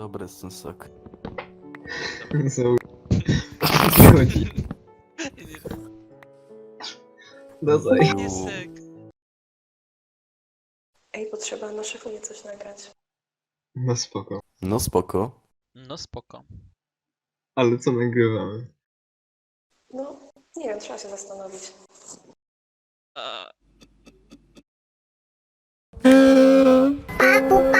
Dobry jest ten sok. Są... Chodzi. Dozaj. Nie. Ej, potrzeba na szefunie coś nagrać. No spoko. No spoko. No spoko. Ale co nagrywamy? No, nie wiem, trzeba się zastanowić. A... Apple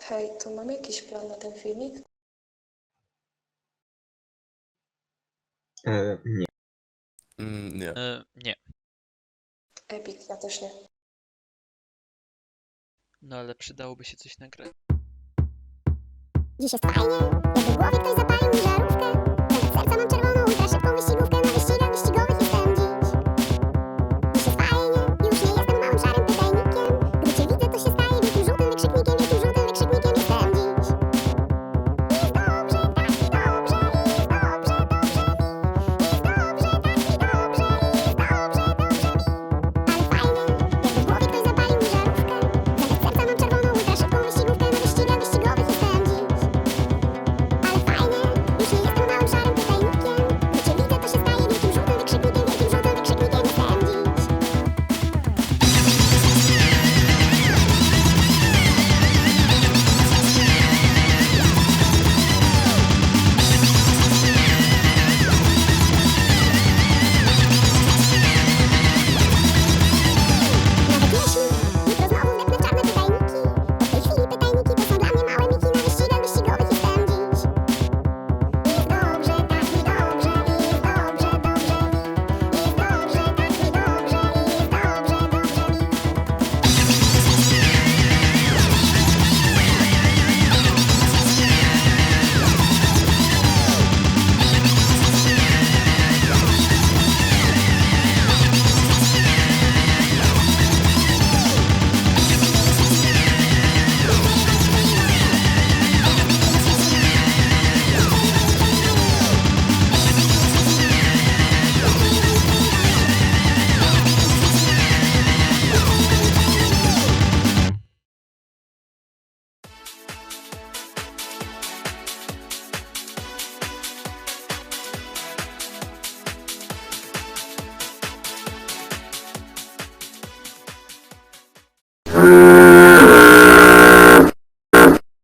Hej, to mam jakiś plan na ten filmik? E, nie. Mm, nie. E, nie. Epic, ja też nie. No ale przydałoby się coś nagrać. Dziś jest fajnie, jakby głowie ktoś zapalił żarówkę. Grrrr.